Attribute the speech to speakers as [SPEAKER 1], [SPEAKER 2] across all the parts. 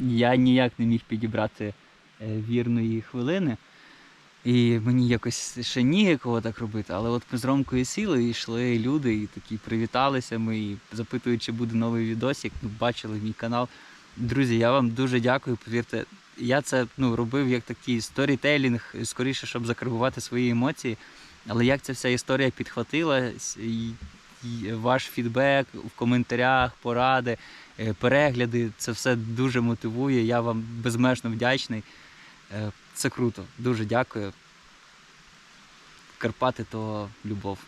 [SPEAKER 1] я ніяк не міг підібрати е, вірної хвилини. І мені якось ще ніякого так робити. Але от ми з Ромкою сіли, і йшли люди, і такі привіталися ми, і запитують, чи буде новий відосик. Ну, бачили мій канал. Друзі, я вам дуже дякую. Повірте, я це ну, робив як такий сторітейлінг, скоріше, щоб закарбувати свої емоції. Але як ця вся історія підхватила, ваш фідбек в коментарях, поради, е, перегляди, це все дуже мотивує. Я вам безмежно вдячний. Е, Це круто. Дуже дякую. Карпати то любов.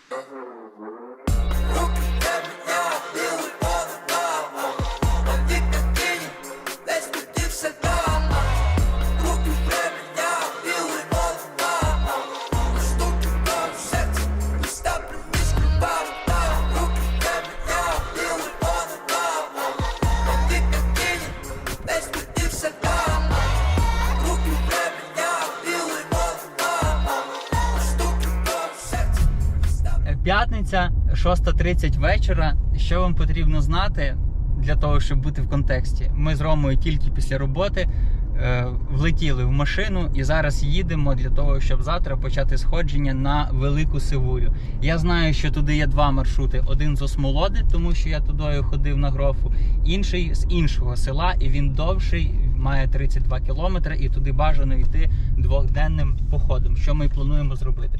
[SPEAKER 1] 6.30 вечора. Що вам потрібно знати для того, щоб бути в контексті? Ми з Ромою тільки після роботи е, влетіли в машину і зараз їдемо для того, щоб завтра почати сходження на велику сивулю. Я знаю, що туди є два маршрути: один з Осмолоди, тому що я туди ходив на грофу, інший з іншого села, і він довший, має 32 кілометри, і туди бажано йти двохденним походом, що ми плануємо зробити.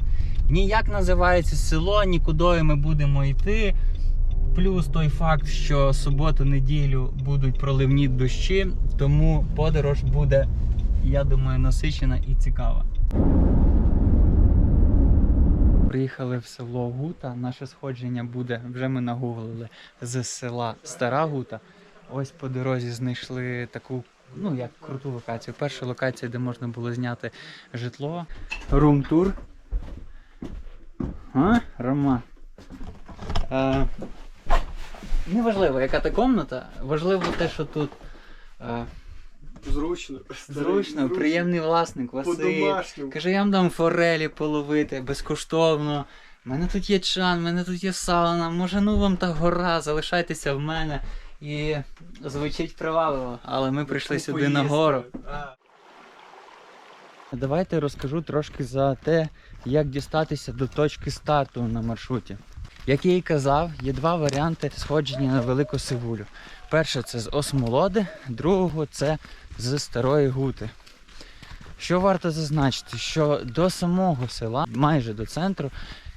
[SPEAKER 1] Ніяк називається село, нікуди ми будемо йти. Плюс той факт, що суботу-неділю будуть проливні дощі, тому подорож буде, я думаю, насичена і цікава. Приїхали в село Гута. Наше сходження буде, вже ми нагуглили, з села Стара Гута. Ось по дорозі знайшли таку, ну як круту локацію. Перша локація, де можна було зняти житло. Рум-тур. А, Рома? Е, неважливо, яка та комната. Важливо те, що тут е,
[SPEAKER 2] Зручно.
[SPEAKER 1] зручно, приємний власник Василь.
[SPEAKER 2] По-домашньому.
[SPEAKER 1] Каже, я вам дам форелі половити безкоштовно. У мене тут є чан, у мене тут є сауна, може ну вам та гора, залишайтеся в мене. І звучить привабливо, але ми прийшли сюди на гору.
[SPEAKER 2] А,
[SPEAKER 1] Давайте розкажу трошки за те, як дістатися до точки старту на маршруті. Як я і казав, є два варіанти сходження на Велику Сивулю. Перше це з Осмолоди, другого це з Старої Гути. Що варто зазначити, що до самого села, майже до центру,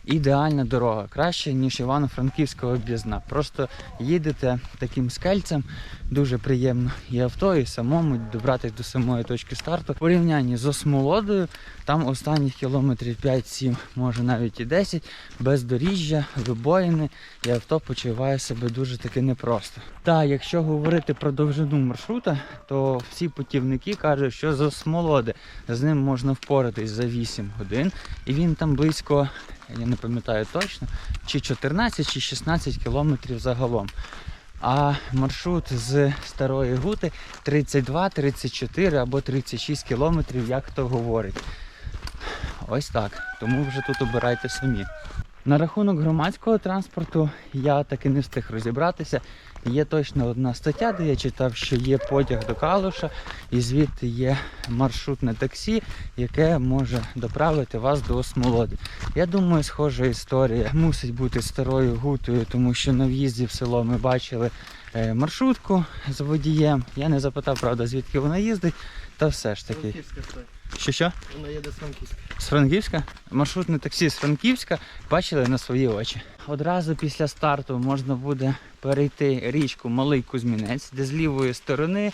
[SPEAKER 1] ідеальна дорога, краще, ніж Івано-Франківська об'їзна. Просто їдете таким скельцем, дуже приємно і авто, і самому добратися до самої точки старту. В порівнянні з Осмолодою, там останніх кілометрів 5-7, може навіть і 10, бездоріжжя, вибоїни, і авто почуває себе дуже таки непросто. Та якщо говорити про довжину маршрута, то всі путівники кажуть, що з Осмолоди з ним можна впоратись за 8 годин, і він там близько, я не пам'ятаю точно, чи 14, чи 16 кілометрів загалом. А маршрут з Старої Гути 32, 34 або 36 кілометрів, як хто говорить. Ось так. Тому вже тут обирайте самі. На рахунок громадського транспорту я таки не встиг розібратися. Є точно одна стаття, де я читав, що є потяг до Калуша, і звідти є маршрутне таксі, яке може доправити вас до Осмолоди. Я думаю, схожа історія мусить бути старою гутою, тому що на в'їзді в село ми бачили е, маршрутку з водієм. Я не запитав, правда, звідки вона їздить, та все ж таки. Що що?
[SPEAKER 2] Вона їде з Франківська.
[SPEAKER 1] З Франківська? Маршрутне таксі з Франківська бачили на свої очі. Одразу після старту можна буде перейти річку Малий Кузьмінець, де з лівої сторони,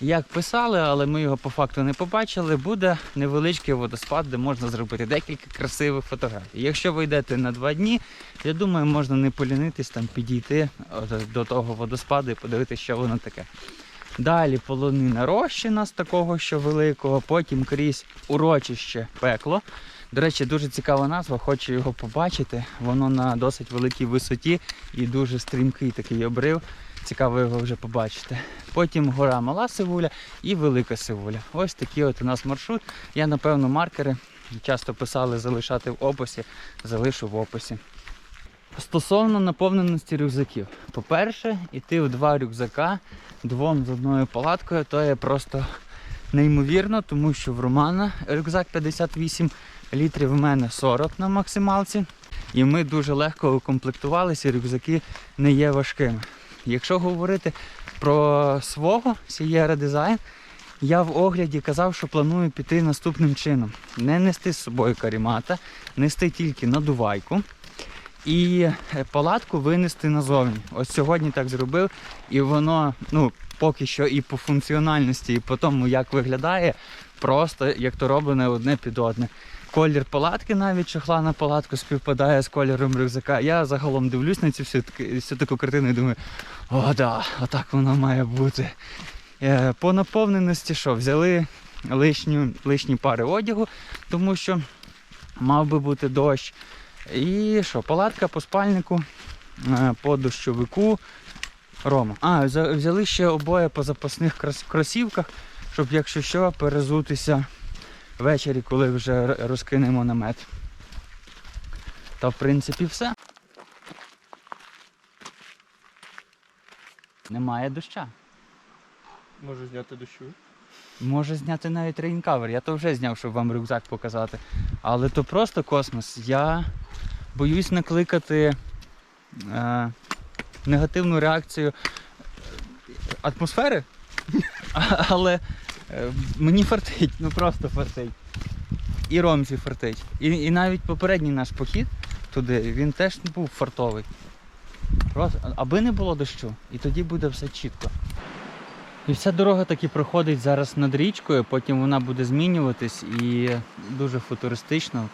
[SPEAKER 1] як писали, але ми його по факту не побачили, буде невеличкий водоспад, де можна зробити декілька красивих фотографій. Якщо ви йдете на два дні, я думаю, можна не полінитись там підійти до того водоспаду і подивитися, що воно таке. Далі полонина розчина з такого, що великого, потім крізь урочище пекло. До речі, дуже цікава назва, хочу його побачити. Воно на досить великій висоті і дуже стрімкий такий обрив. Цікаво його вже побачити. Потім гора Мала Сивуля і Велика Сивуля. Ось такий от у нас маршрут. Я, напевно, маркери часто писали залишати в описі, залишу в описі. Стосовно наповненості рюкзаків. По-перше, іти в два рюкзака двом з одною палаткою, то є просто неймовірно, тому що в Романа рюкзак 58 літрів, в мене 40 на максималці. І ми дуже легко укомплектувалися, рюкзаки не є важкими. Якщо говорити про свого Sierra Design, я в огляді казав, що планую піти наступним чином: не нести з собою карімата, нести тільки надувайку і е, палатку винести назовні. Ось сьогодні так зробив, і воно ну, поки що і по функціональності, і по тому, як виглядає, просто як то роблене одне під одне. Колір палатки навіть чохла на палатку співпадає з кольором рюкзака. Я загалом дивлюсь на цю всю, всю таку картину і думаю, о, да, отак воно має бути. Е, По наповненості що, взяли лишню, лишні пари одягу, тому що мав би бути дощ. І що, палатка по спальнику, е, по дощовику. Рома. А, взяли ще обоє по запасних крос- кросівках, щоб, якщо що, перезутися ввечері, коли вже розкинемо намет. Та в принципі все. Немає доща.
[SPEAKER 2] Можу зняти дощу.
[SPEAKER 1] Може зняти навіть рейнкавер. Я то вже зняв, щоб вам рюкзак показати. Але то просто космос. Я боюсь накликати е, негативну реакцію е, атмосфери, але е, мені фартить, ну просто фартить. І Ромзі фартить. І, і навіть попередній наш похід туди, він теж був фартовий. Просто, аби не було дощу, і тоді буде все чітко. І вся дорога таки проходить зараз над річкою, потім вона буде змінюватись і дуже футуристично.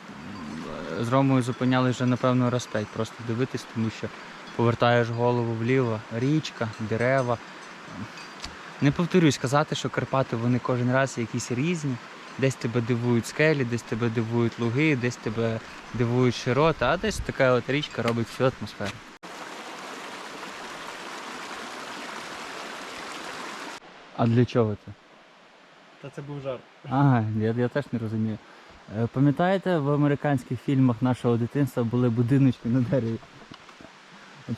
[SPEAKER 1] З Ромою зупиняли вже, напевно, раз п'ять, просто дивитись, тому що повертаєш голову вліво, річка, дерева. Не повторюсь казати, що Карпати вони кожен раз якісь різні. Десь тебе дивують скелі, десь тебе дивують луги, десь тебе дивують широта, а десь така от річка робить всю атмосферу. А для чого це?
[SPEAKER 2] Та це був жарт.
[SPEAKER 1] Ага, я, я теж не розумію. Е, Пам'ятаєте, в американських фільмах нашого дитинства були будиночки на дереві?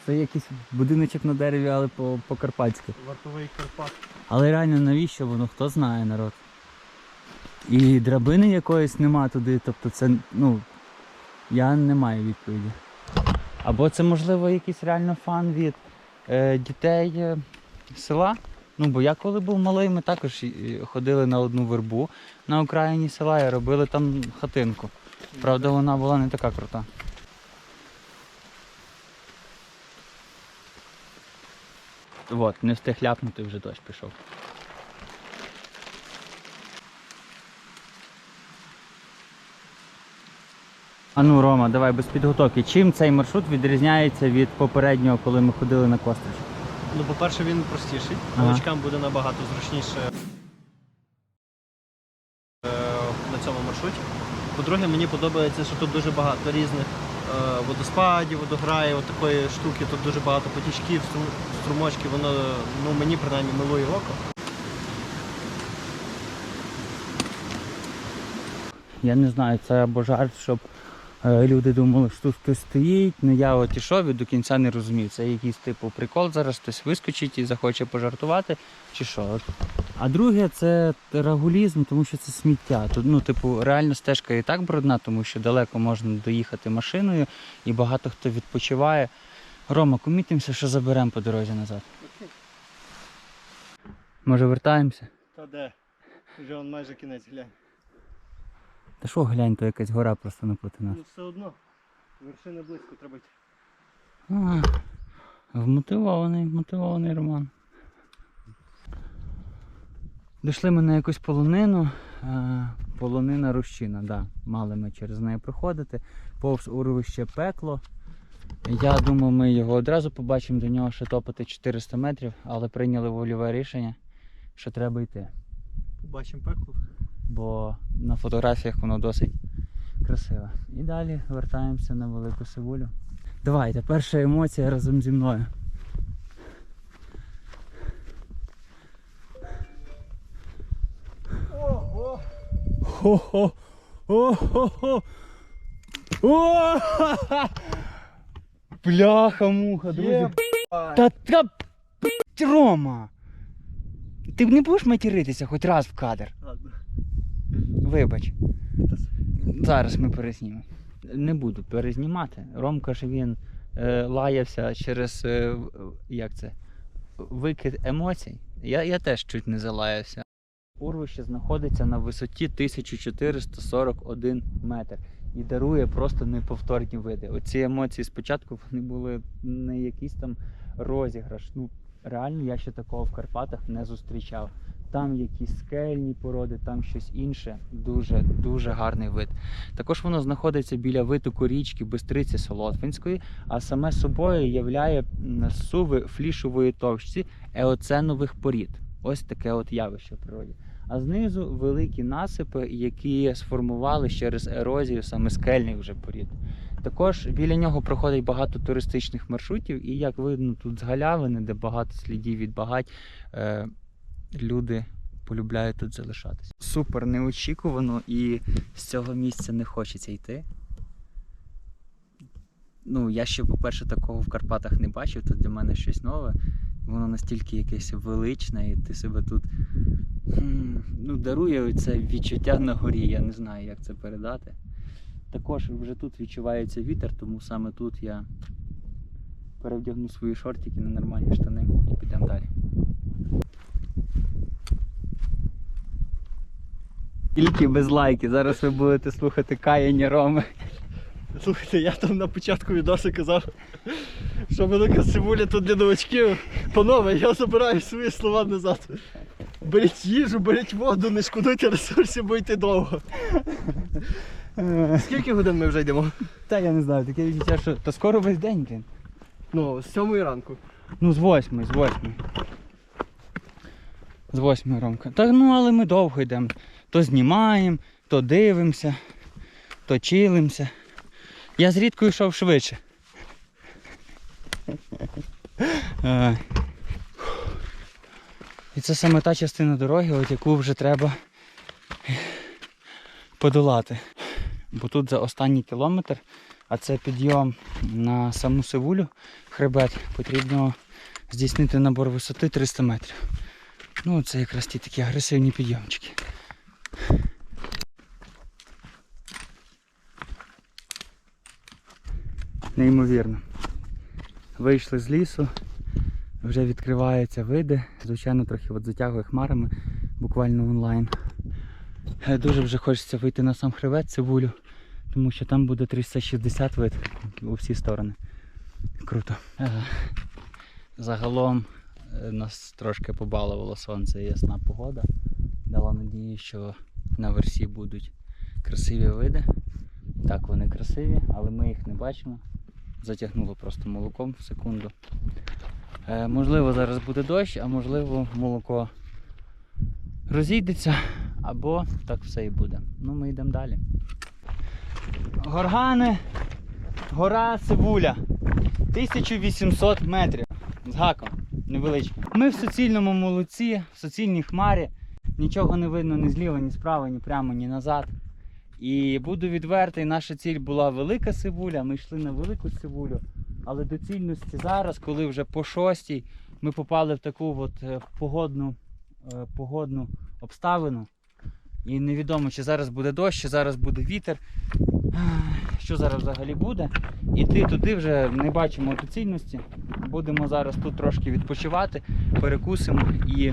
[SPEAKER 1] Це якийсь будиночок на дереві, але по- по-карпатськи.
[SPEAKER 2] Вартовий Карпат.
[SPEAKER 1] Але реально навіщо воно? Хто знає народ? І драбини якоїсь нема туди, тобто це, ну, я не маю відповіді. Або це можливо якийсь реально фан від е, дітей е, села. Ну, бо я коли був малий, ми також ходили на одну вербу на окраїні села і робили там хатинку. Правда, вона була не така крута. От, не встиг ляпнути, вже дощ пішов. А ну, Рома, давай без підготовки. Чим цей маршрут відрізняється від попереднього, коли ми ходили на Кострич?
[SPEAKER 2] Ну, по-перше, він простіший.
[SPEAKER 1] Ага.
[SPEAKER 2] Новачкам буде набагато зручніше е, на цьому маршруті. По-друге, мені подобається, що тут дуже багато різних е, водоспадів, водограїв, такої штуки, тут дуже багато потічків, стру- струмочків, воно ну, мені принаймні милує око.
[SPEAKER 1] Я не знаю, це або жарт, щоб люди думали, що тут хтось стоїть. Ну я от ішов і до кінця не розумів. Це якийсь типу прикол, зараз хтось вискочить і захоче пожартувати, чи що. А друге, це рагулізм, тому що це сміття. Тут, ну, типу, реально стежка і так брудна, тому що далеко можна доїхати машиною і багато хто відпочиває. Рома, комітимося, що заберемо по дорозі назад. Може вертаємося?
[SPEAKER 2] Та де? Вже он майже кінець, глянь.
[SPEAKER 1] Та що глянь, то якась гора просто напроти нас.
[SPEAKER 2] Ну все одно. Вершини близько треба йти.
[SPEAKER 1] А, вмотивований, мотивований роман. Дійшли ми на якусь полонину. Полонина Рущина, да. мали ми через неї проходити. Повз урвище пекло. Я думав, ми його одразу побачимо, до нього ще топати 400 метрів, але прийняли вольове рішення, що треба йти.
[SPEAKER 2] Побачимо пекло.
[SPEAKER 1] Бо на фотографіях воно досить красиве. І далі вертаємося на велику сивулю. Давайте, перша емоція разом зі мною.
[SPEAKER 2] Ого!
[SPEAKER 1] Хо-хо! О-хо-хо! Бляха, муха, друзі. Та та Рома! Ти не будеш материтися хоч раз в кадр.
[SPEAKER 2] Ладно.
[SPEAKER 1] Вибач. Зараз ми перезнімемо. Не буду перезнімати. Ромка ж він е, лаявся через е, як це? Викид емоцій. Я, я теж чуть не залаявся. Урвище знаходиться на висоті 1441 метр і дарує просто неповторні види. Оці емоції спочатку вони були не якийсь там розіграш. Ну, реально я ще такого в Карпатах не зустрічав. Там якісь скельні породи, там щось інше. Дуже дуже гарний вид. Також воно знаходиться біля витоку річки Бистриці Солотвинської, а саме собою являє суви флішової товщці еоценових порід. Ось таке от явище в природі. А знизу великі насипи, які сформували через ерозію саме скельних вже порід. Також біля нього проходить багато туристичних маршрутів, і як видно, тут з галявини, де багато слідів від багать, е, люди полюбляють тут залишатися. Супер неочікувано і з цього місця не хочеться йти. Ну, я ще, по-перше, такого в Карпатах не бачив, то для мене щось нове. Воно настільки якесь величне, і ти себе тут ну, дарує це відчуття на горі. Я не знаю, як це передати. Також вже тут відчувається вітер, тому саме тут я перевдягну свої шортики на нормальні штани і підемо далі. Тільки без лайки. Зараз ви будете слухати каяння Роми.
[SPEAKER 2] Слухайте, я там на початку відоси казав, що велика цибуля тут для новачків. Панове, я забираю свої слова назад. Беріть їжу, беріть воду, не шкодуйте ресурсів, бо йти довго. Скільки годин ми вже йдемо?
[SPEAKER 1] Та я не знаю, таке відчуття, що та скоро весь день, блін.
[SPEAKER 2] Ну, з сьомої ранку.
[SPEAKER 1] Ну, з восьми, з восьми. З восьми Ромка. Та ну але ми довго йдемо. То знімаємо, то дивимося, то чилимося. Я зрідко йшов швидше. Е, І це саме та частина дороги, от яку вже треба подолати. Бо тут за останній кілометр, а це підйом на саму Сивулю, хребет, потрібно здійснити набор висоти 300 метрів. Ну, це якраз ті такі агресивні підйомчики. Неймовірно. Вийшли з лісу, вже відкриваються види. Звичайно, трохи от затягує хмарами, буквально онлайн. Е, Дуже вже хочеться вийти на сам хребет Цивулю, тому що там буде 360 вид у всі сторони. Круто. Загалом е, нас трошки побалувало сонце і ясна погода. Дала надію, що на версі будуть красиві види. Так, вони красиві, але ми їх не бачимо. Затягнуло просто молоком в секунду. Е, можливо, зараз буде дощ, а можливо молоко розійдеться, або так все і буде. Ну, ми йдемо далі. Горгани, гора Сивуля. 1800 метрів з гаком невеличким. Ми в суцільному молоці, в суцільній хмарі. Нічого не видно ні зліва, ні справа, ні прямо, ні назад. І буду відвертий, наша ціль була велика сивуля. Ми йшли на велику сивулю. Але доцільності зараз, коли вже по шостій, ми попали в таку от е, погодну, е, погодну обставину. І невідомо, чи зараз буде дощ, чи зараз буде вітер. Що зараз взагалі буде? Іти туди вже не бачимо доцільності. Будемо зараз тут трошки відпочивати, перекусимо і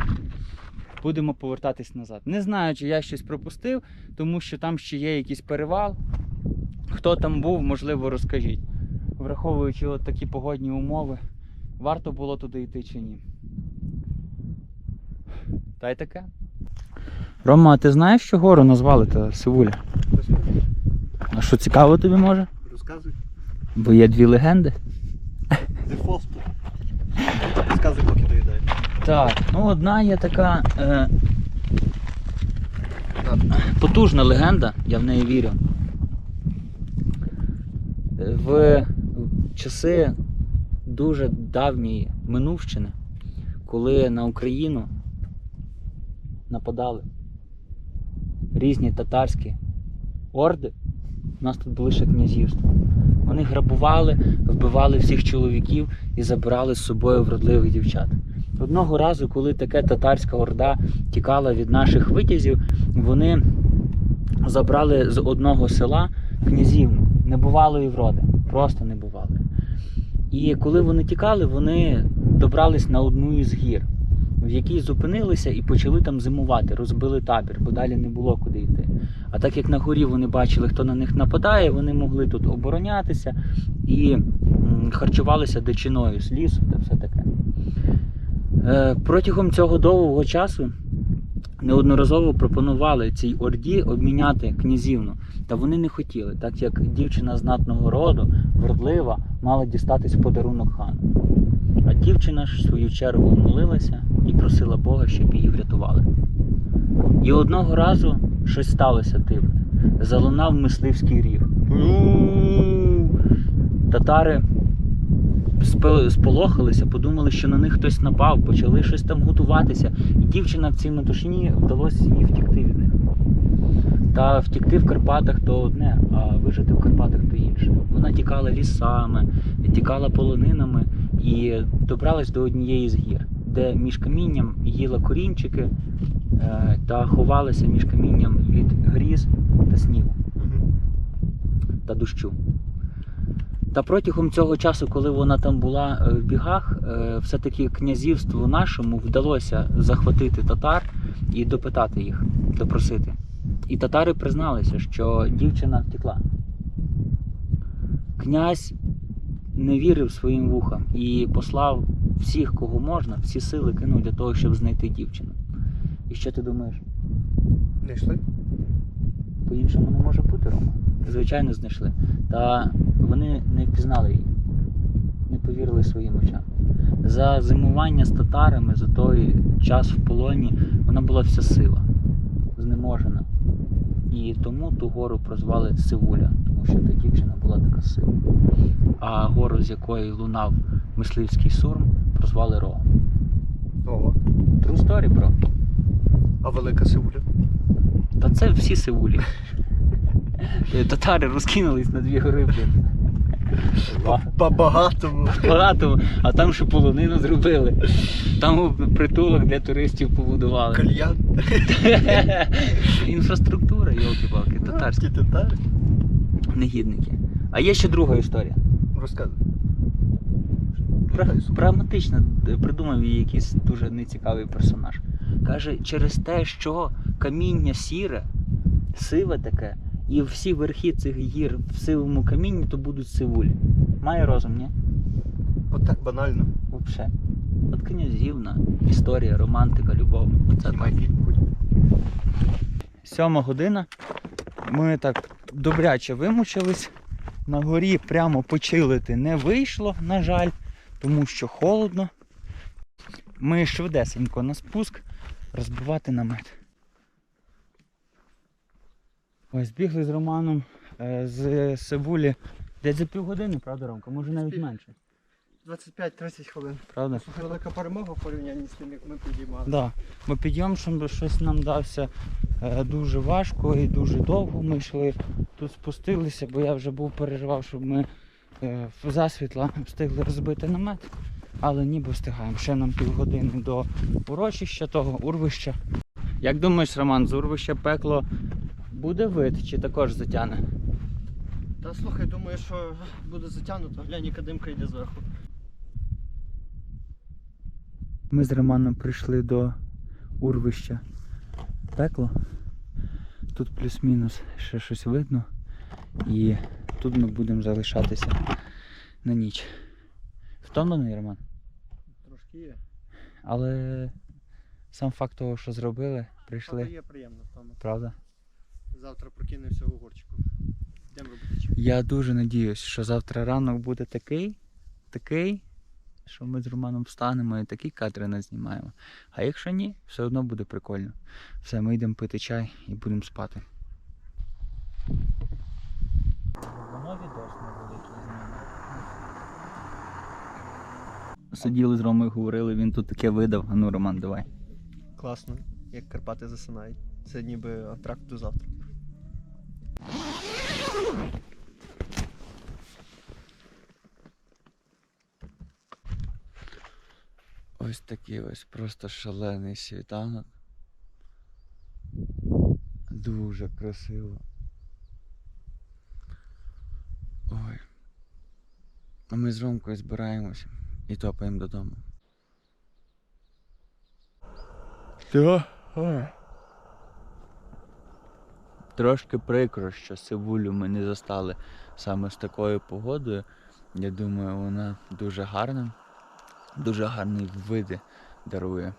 [SPEAKER 1] будемо повертатись назад. Не знаю, чи я щось пропустив, тому що там ще є якийсь перевал. Хто там був, можливо, розкажіть. Враховуючи от такі погодні умови, варто було туди йти чи ні. Та й таке. Рома, а ти знаєш, що гору назвали та Сивуля? А що цікаво тобі може?
[SPEAKER 2] Розказуй.
[SPEAKER 1] Бо є дві легенди.
[SPEAKER 2] Дефолту. Розказуй, поки доїдаю.
[SPEAKER 1] Так, ну одна є така е, потужна легенда, я в неї вірю. В часи дуже давньої минувщини, коли на Україну нападали різні татарські орди, У нас тут було ще князівство. Вони грабували, вбивали всіх чоловіків і забирали з собою вродливих дівчат. Одного разу, коли таке татарська орда тікала від наших витязів, вони забрали з одного села князівну небувалої вроди. Просто небувалої. І коли вони тікали, вони добрались на одну із гір, в якій зупинилися і почали там зимувати, розбили табір, бо далі не було куди йти. А так як на горі вони бачили, хто на них нападає, вони могли тут оборонятися і харчувалися дичиною з лісу та все таке. Е, Протягом цього довгого часу неодноразово пропонували цій орді обміняти князівну. Та вони не хотіли, так як дівчина знатного роду, вродлива, мала дістатись в подарунок хану. А дівчина ж в свою чергу молилася і просила Бога, щоб її врятували. І одного разу щось сталося дивне. Залунав мисливський рів. Татари сполохалися, подумали, що на них хтось напав, почали щось там готуватися. І дівчина в цій метушні вдалося їй втікти від них. Та втікти в Карпатах то одне, а вижити в Карпатах то інше. Вона тікала лісами, тікала полонинами і добралась до однієї з гір, де між камінням їла корінчики е, та ховалася між камінням від гріз та снігу та дощу. Та протягом цього часу, коли вона там була е, в бігах, е, все-таки князівству нашому вдалося захватити татар і допитати їх, допросити. І татари призналися, що дівчина втекла. Князь не вірив своїм вухам і послав всіх, кого можна, всі сили кинув для того, щоб знайти дівчину. І що ти думаєш?
[SPEAKER 2] Не йшли?
[SPEAKER 1] По-іншому не може бути, Рома. Звичайно, знайшли. Та вони не впізнали її, не повірили своїм очам. За зимування з татарами, за той час в полоні, вона була вся сила, знеможена. І тому ту гору прозвали Сивуля, тому що та дівчина була така сила. А гору, з якої лунав мисливський сурм, прозвали Рогом.
[SPEAKER 2] Ого.
[SPEAKER 1] True story, бро.
[SPEAKER 2] А велика Сеуля?
[SPEAKER 1] Та це всі сивулі. Е, Татари розкинулись на дві гори, блін.
[SPEAKER 2] По-багатому.
[SPEAKER 1] Багато, а там ще полонину зробили. Там притулок для туристів побудували.
[SPEAKER 2] Кальян.
[SPEAKER 1] Інфраструктура, йолки-палки, татарські
[SPEAKER 2] татари.
[SPEAKER 1] негідники. А є ще друга історія.
[SPEAKER 2] Розказуй.
[SPEAKER 1] Прагматично придумав її якийсь дуже нецікавий персонаж. Каже, через те, що каміння сіре, сиве таке, і всі верхи цих гір в сивому камінні, то будуть сивулі. Має розум, ні?
[SPEAKER 2] От так банально.
[SPEAKER 1] Вообще. От князівна, історія, романтика, любов. Оце так. Сьома година. Ми так добряче вимучились. На горі прямо почилити не вийшло, на жаль, тому що холодно. Ми швидесенько на спуск розбивати намет. Ось бігли з Романом е, з Севулі десь за півгодини, правда, Ромка? Може навіть менше.
[SPEAKER 2] 25-30 хвилин.
[SPEAKER 1] Правда?
[SPEAKER 2] Велика перемога в порівнянні з тим, як ми підіймали.
[SPEAKER 1] Да. Бо підйом що- щось нам дався е, дуже важко і дуже довго ми йшли. Тут спустилися, бо я вже був переживав, щоб ми е, в засвітла встигли розбити намет. Але ніби встигаємо. Ще нам півгодини до урочища того урвища. Як думаєш, Роман, з урвища пекло буде вид чи також затягне?
[SPEAKER 2] Та слухай, думаю, що буде затягнуто. Глянь, яка димка йде зверху.
[SPEAKER 1] Ми з Романом прийшли до урвища пекло. Тут плюс-мінус ще щось видно. І тут ми будемо залишатися на ніч. Втомлений, Роман.
[SPEAKER 2] Трошки є.
[SPEAKER 1] Але сам факт того, що зробили, прийшли.
[SPEAKER 2] є приємно в.
[SPEAKER 1] Правда?
[SPEAKER 2] Завтра прокинемося у горчику. Йдемо робити чай.
[SPEAKER 1] Я дуже надіюсь, що завтра ранок буде такий, такий, що ми з Романом встанемо і такі кадри назнімаємо. А якщо ні, все одно буде прикольно. Все, ми йдемо пити чай і будемо спати. Воно відос невеликий Сиділи з Ромою, говорили, він тут таке видав. А ну, Роман, давай.
[SPEAKER 2] Класно, як Карпати засинають. Це ніби антракт до завтра.
[SPEAKER 1] Ось такий ось просто шалений світанок. Дуже красиво. Ой. А ми з Ромкою збираємося і топаємо додому. Трошки прикро, що Сивулю ми не застали саме з такою погодою. Я думаю, вона дуже гарна, дуже гарні види дарує.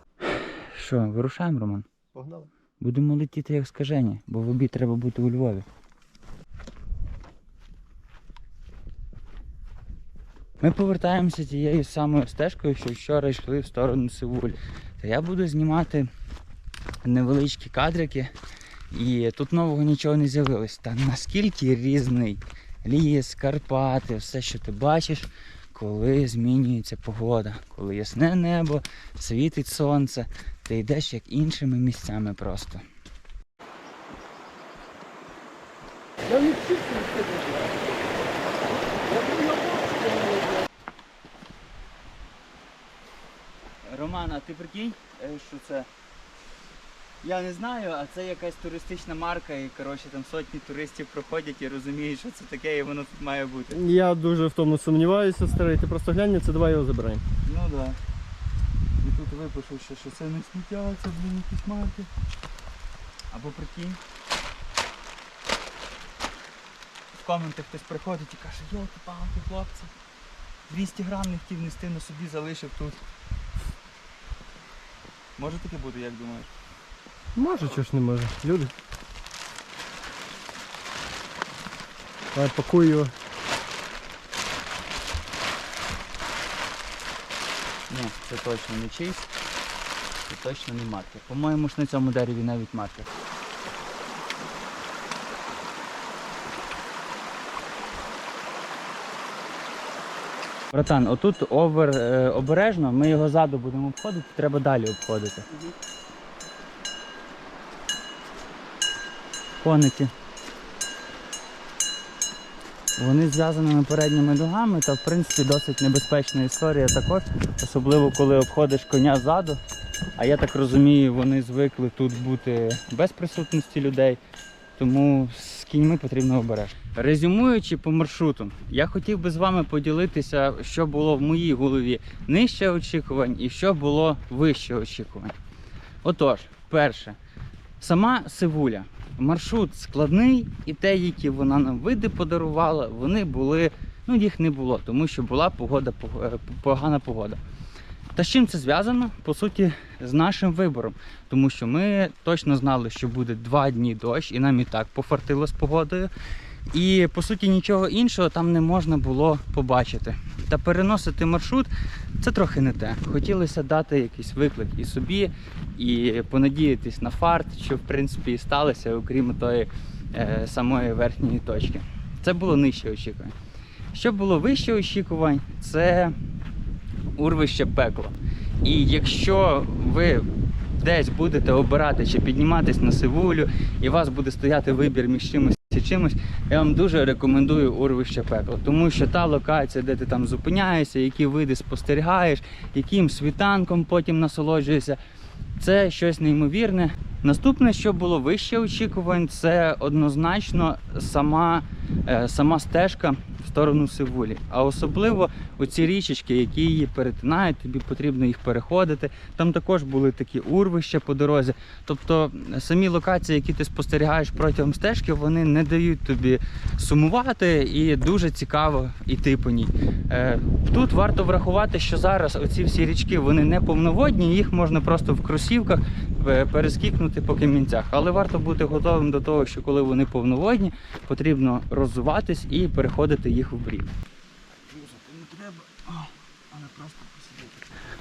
[SPEAKER 1] Що, вирушаємо, Роман?
[SPEAKER 2] Погнали.
[SPEAKER 1] Будемо летіти як скажені, бо в обід треба бути у Львові. Ми повертаємося тією самою стежкою, що вчора йшли в сторону Сивуль. Та я буду знімати невеличкі кадрики, і тут нового нічого не з'явилось. Та наскільки різний ліс, Карпати, все, що ти бачиш, коли змінюється погода, коли ясне небо, світить сонце, ти йдеш як іншими місцями просто. Роман, а ти прикинь, е, що це? Я не знаю, а це якась туристична марка, і коротше там сотні туристів проходять і розуміють, що це таке, і воно тут має бути.
[SPEAKER 2] Я дуже в тому сумніваюся, старий. Ти просто глянь, на це давай його забираємо.
[SPEAKER 1] Ну так. Да. І тут випишу ще, що це не сміття, це блін якісь марки. Або прикинь. В коментах хтось приходить і каже, йолки палки хлопці. 200 грам не хотів нести на собі, залишив тут. Може таке бути, як думаєш?
[SPEAKER 2] Може, чого ж не може. Люди. Давай пакуй його.
[SPEAKER 1] Ні, це точно не чийсь. Це точно не маркер. По-моєму ж на цьому дереві навіть маркер. Братан, отут овер е, обережно, ми його ззаду будемо обходити, треба далі обходити. Коники. Вони зв'язаними передніми ногами, та в принципі досить небезпечна історія також, особливо коли обходиш коня ззаду. А я так розумію, вони звикли тут бути без присутності людей, тому з кіньми потрібно обережно. Резюмуючи по маршруту, я хотів би з вами поділитися, що було в моїй голові нижче очікувань і що було вище очікувань. Отож, перше, сама Сивуля. Маршрут складний, і те, які вона нам види подарувала, вони були, ну їх не було, тому що була погода, е, погана погода. Та з чим це зв'язано? По суті, з нашим вибором. Тому що ми точно знали, що буде два дні дощ, і нам і так пофартило з погодою. І по суті нічого іншого там не можна було побачити. Та переносити маршрут це трохи не те. Хотілося дати якийсь виклик і собі, і понадіятись на фарт, що в принципі і сталося, окрім тої е, самої верхньої точки. Це було нижче очікувань. Що було вище очікувань, це урвище пекло. І якщо ви десь будете обирати чи підніматись на сивулю, і у вас буде стояти вибір між чимось і чимось, я вам дуже рекомендую урвище пекло. Тому що та локація, де ти там зупиняєшся, які види спостерігаєш, яким світанком потім насолоджуєшся, це щось неймовірне. Наступне, що було вище очікувань, це однозначно сама, е, сама стежка сторону Сивулі. А особливо оці річечки, які її перетинають, тобі потрібно їх переходити. Там також були такі урвища по дорозі. Тобто самі локації, які ти спостерігаєш протягом стежки, вони не дають тобі сумувати і дуже цікаво йти по ній. Е, Тут варто врахувати, що зараз оці всі річки вони не повноводні, їх можна просто в кросівках е, перескікнути по камінцях. Але варто бути готовим до того, що коли вони повноводні, потрібно роззуватись і переходити їх в брід.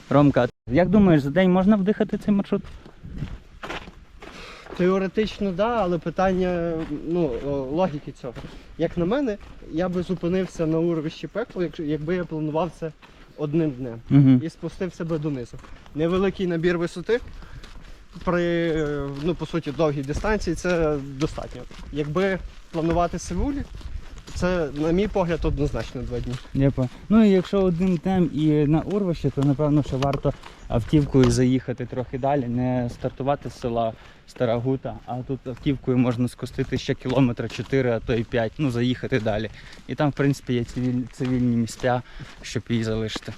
[SPEAKER 1] Ромка, як думаєш, за день можна вдихати цей маршрут?
[SPEAKER 2] Теоретично, так, да, але питання ну, логіки цього. Як на мене, я би зупинився на урвищі пекло, якби я планував це одним днем.
[SPEAKER 1] Угу.
[SPEAKER 2] і спустився би донизу. Невеликий набір висоти при е, ну, по суті довгій дистанції це достатньо. Якби планувати Севулі, Це, на мій погляд, однозначно два дні.
[SPEAKER 1] Дякую. Ну і якщо один тем і на урвище, то напевно, що варто автівкою заїхати трохи далі, не стартувати з села Стара Гута, а тут автівкою можна скостити ще кілометра 4, а то і 5, ну заїхати далі. І там, в принципі, є цивіль- цивільні місця, щоб її залишити.